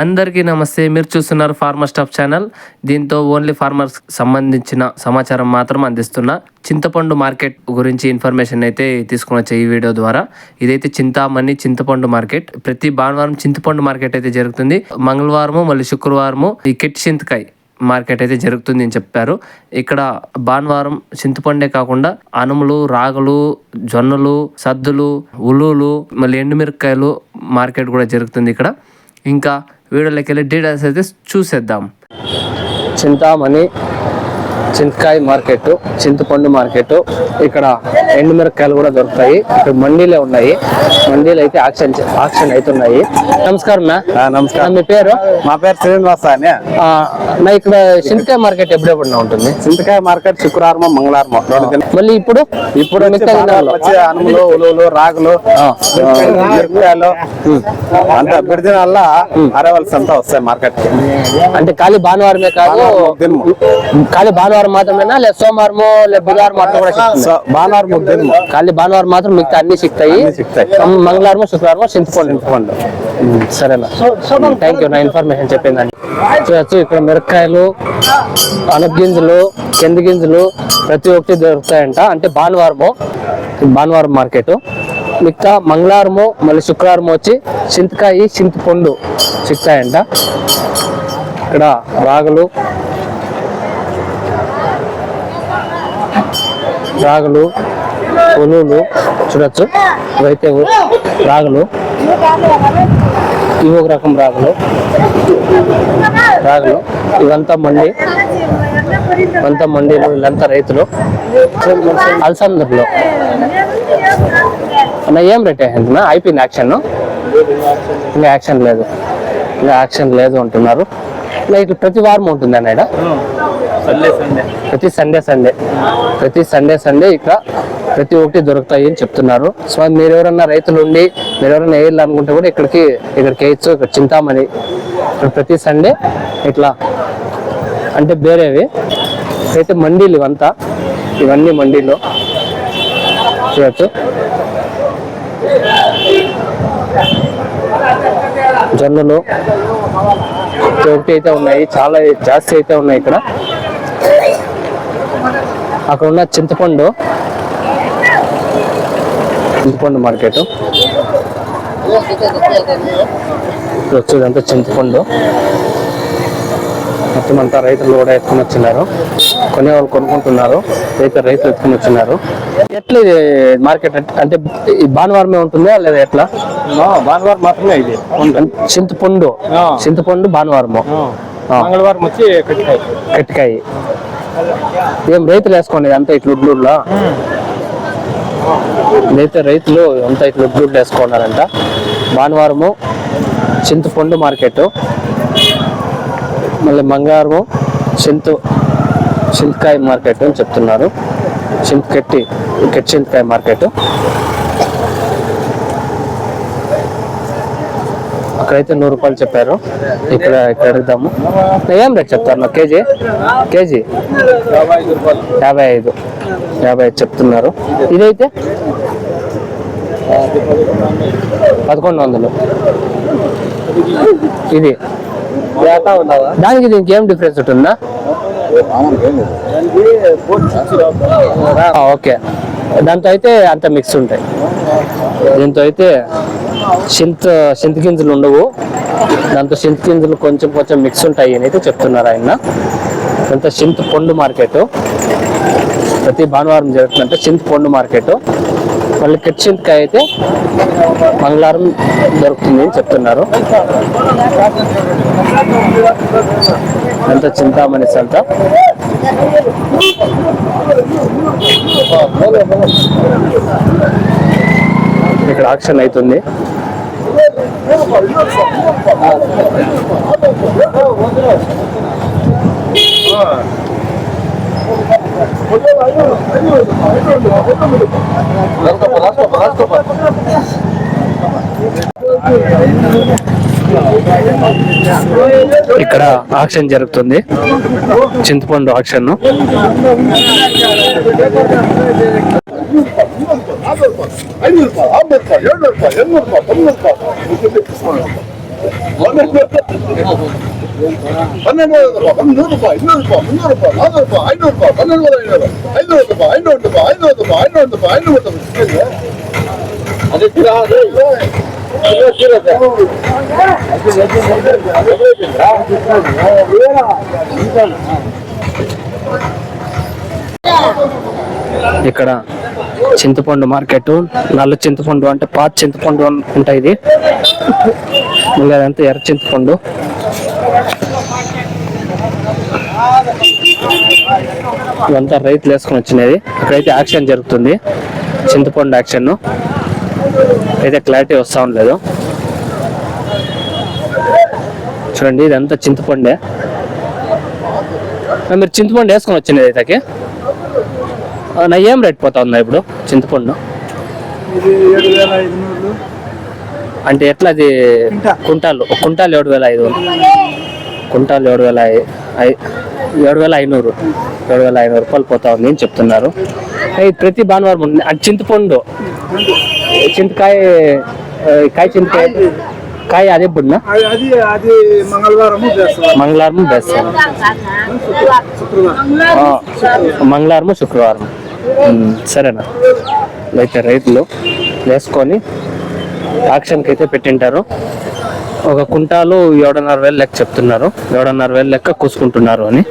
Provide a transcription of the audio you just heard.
అందరికీ నమస్తే. మీరు చూస్తున్నారు ఫార్మర్ స్టాప్ ఛానల్. దీంతో ఓన్లీ ఫార్మర్స్ సంబంధించిన సమాచారం మాత్రం అందిస్తున్నా చింతపండు మార్కెట్ గురించి ఇన్ఫర్మేషన్ అయితే తీసుకుని వచ్చే ఈ వీడియో ద్వారా. ఇదైతే చింతామణి చింతపండు మార్కెట్. ప్రతి భానువారం చింతపండు మార్కెట్ అయితే జరుగుతుంది. మంగళవారము మళ్ళీ శుక్రవారము ఈ కెట్ చింతకాయ మార్కెట్ అయితే జరుగుతుంది అని చెప్పారు. ఇక్కడ భానువారం చింతపండే కాకుండా అనుములు రాగులు జొన్నలు సద్దులు ఉలులు మళ్ళీ ఎండుమిరపకాయలు మార్కెట్ కూడా జరుగుతుంది ఇక్కడ. ఇంకా వీడియోలోకి వెళ్ళి డీటెయిల్స్ అయితే చూసేద్దాం. చింతామణి చింతకాయ మార్కెట్ చింతపండు మార్కెట్ ఇక్కడ ఎండుమిరపకాయలు కూడా దొరుకుతాయి. ఇక్కడ మండీలే ఉన్నాయి. మండీలు అయితే ఆక్షన్ ఆక్షన్ అవుతున్నాయి నమస్కారం నమస్కారం. మీ పేరు? మా పేరు శ్రీనివాస అని ఆ, నా ఇక్కడ చింతకాయ మార్కెట్ ఎప్పుడెప్పుడు ఉంటుంది? చింతకాయ మార్కెట్ శుక్రవారం మంగళవారం మళ్ళీ ఇప్పుడు? ఇప్పుడు అనుములు ఉలువలు రాగులు మిరపకాయలు అంతా బిడిదినల్లా అరవల్స్ అంతా వస్తాయి మార్కెట్ అంటే ఖాళీ భానువారమే కాదు. ఖాళీ భానువారం మాత్రమేనా? లేదా సోమవారము లేదా బుధవారం మాత్రం కూడా భానువారం ఖాళీ భానువారం మాత్రం మిగతా అన్ని సిక్తాయి. మంగళవారం శుక్రవారం చింతపండు. చింతపండు. సరేనా? థ్యాంక్ యూ నా ఇన్ఫర్మేషన్ చెప్పిందండి. చూడొచ్చు ఇక్కడ మిరపకాయలు అనప గింజలు కింద గింజలు ప్రతి ఒక్కటి దొరుకుతాయంట. అంటే భానువారము భానువారం మార్కెట్. మిగతా మంగళవారము మళ్ళీ శుక్రవారం వచ్చి చింతకాయ చింతపండు సిక్తాయంట. ఇక్కడ రాగులు రాగులు ఉలులు చూడొచ్చు. ఇవైతే రాగులు. ఇవి ఒక రకం రాగులు. రాగులు. ఇవంతా మండి. ఇవంతా మండీలు. వీళ్ళంతా రైతులు. అలసందర్లో అన్న ఏం రేట్ అయిందన్నా అయిపోయింది యాక్షన్ ఇంకా యాక్షన్ లేదు. ఇంకా యాక్షన్ లేదు అంటున్నారు. ఇంకా ఇట్లా ప్రతి వారం ఉంటుంది అన్న ఈడ? ప్రతి సండే సండే ప్రతి సండే సండే ఇక్కడ ప్రతి ఒక్కటి దొరుకుతాయి అని చెప్తున్నారు. సో మీరు ఎవరన్నా రైతులు ఉండి మీరు ఎవరైనా వేయాలనుకుంటే కూడా ఇక్కడికి ఇక్కడికి వేయచ్చు ఇక్కడ చింతామణి. ఇక్కడ ప్రతి సండే ఇట్లా అంటే వేరేవి అయితే మండీలు ఇవంతా. ఇవన్నీ మండీలు. చూడచ్చు. జొన్నలు. ఒకటి అయితే ఉన్నాయి. చాలా జాస్తి అయితే ఉన్నాయి ఇక్కడ. అక్కడ ఉన్న చింతపండు. చింతపండు మార్కెట్. వచ్చేదంతా చింతపండు. మొత్తం అంతా రైతులు కూడా ఎత్తుకుని వచ్చినారు. కొనే వాళ్ళు కొనుక్కుంటున్నారు. అయితే రైతులు ఎత్తుకుని వచ్చినారు. ఎట్లా ఇది మార్కెట్ అంటే- ఈ భానువారమే ఉంటుందా లేదా ఎట్లా? భానువారం మాత్రమే ఇది. చింతపండు. చింతపండు భానువారము. మంగళవారం వచ్చి కట్టికాయ. కట్టికాయ. ఏం రైతులు వేసుకోండి అంతా ఇట్లా ఉడ్లూడ్లా? ఇదైతే రైతులు అంతా ఇట్లా ఉడ్లూడ్లు వేసుకున్నారంట. భానువారము చింతపండు మార్కెట్. మళ్ళీ మంగారము చింతు చింతకాయ మార్కెట్ అని చెప్తున్నారు. చింతకెట్టి కెట్టి చింతకాయ మార్కెట్. అక్కడైతే నూరు రూపాయలు చెప్పారు. ఇక్కడ ఇక్కడ అడుగుదాము ఏం రేట్ చెప్తారు? నా కేజీ? కేజీ? యాభై ఐదు. యాభై ఐదు చెప్తున్నారు. ఇదైతే? పదకొండు వందలు. ఇది. దానికి దీనికి ఏం డిఫరెన్స్ ఉంటుందా? ఓకే. దాంతో అయితే అంత మిక్స్ ఉంటాయి. దీంతో అయితే చింత చింత గింజలు ఉండవు. దాంతో చింత గింజలు కొంచెం కొంచెం మిక్స్ ఉంటాయి అని అయితే చెప్తున్నారు ఆయన. అంత చింత పండు మార్కెట్. ప్రతి భానువారం జరుగుతుందంటే చింత పండు మార్కెట్. మళ్ళీ కెట్ చింతకాయ అయితే మంగళవారం దొరుకుతుంది అని చెప్తున్నారు. అంత చింతామణి సంత. ఇక్కడ ఆక్షన్ అవుతుంది. ఇక్కడ ఆక్షన్ జరుగుతుంది. చింతపండు ఆక్షన్. நூறு ரூபாய் முந்நூறு ரூபாய் நானூறு ரூபாய் ஐநூறு ரூபாய் ஐம்பது ரூபாய் எழுநூறு ரூபாய் எண்ணூறு ரூபாய் தொண்ணூறு ரூபாய் பன்னெண்டாயிரம் ரூபாய் நூறு ரூபாய் இன்னூறு ரூபாய் முந்நூறு ரூபாய் ఇక్కడ చింతపండు మార్కెట్. నల్ల చింతపండు అంటే పాత చింతపండు అనుకుంటా ఇది. లేదంతా ఎర్ర చింతపండు. ఇవంతా రైతులు వేసుకొని వచ్చినది ఇక్కడైతే యాక్షన్ జరుగుతుంది. చింతపండు యాక్షన్. అయితే క్లారిటీ వస్తా ఉండలేదు. చూడండి ఇదంతా చింతపండే. మీరు చింతపండు వేసుకొని వచ్చినది అయితే నా ఏం రేట్ పోతా ఉందా ఇప్పుడు చింతపండు? అంటే ఎట్లా అది కుంటాలు? ఒక కుంటాలు ఏడు వేల ఐదు కుంటాలు ఏడు వేల ఏడు వేల ఐనూరు ఏడు వేల ఐనూరు రూపాయలు పోతా ఉంది అని చెప్తున్నారు. ప్రతి భానువారం ఉంది అంటే చింతపండు. చింతకాయ కాయ చింతకాయ కాయ అదే బుడ్నా? మంగళవారం బేస్తాం మంగళవారం శుక్రవారం. సరేనా? అయితే రైతులు వేసుకొని యాక్షన్కి అయితే పెట్టింటారు. ఒక కుంటాలు ఏడున్నర వేలు లెక్క చెప్తున్నారు. ఏడున్నర వేలు లెక్క కూసుకుంటున్నారు అని.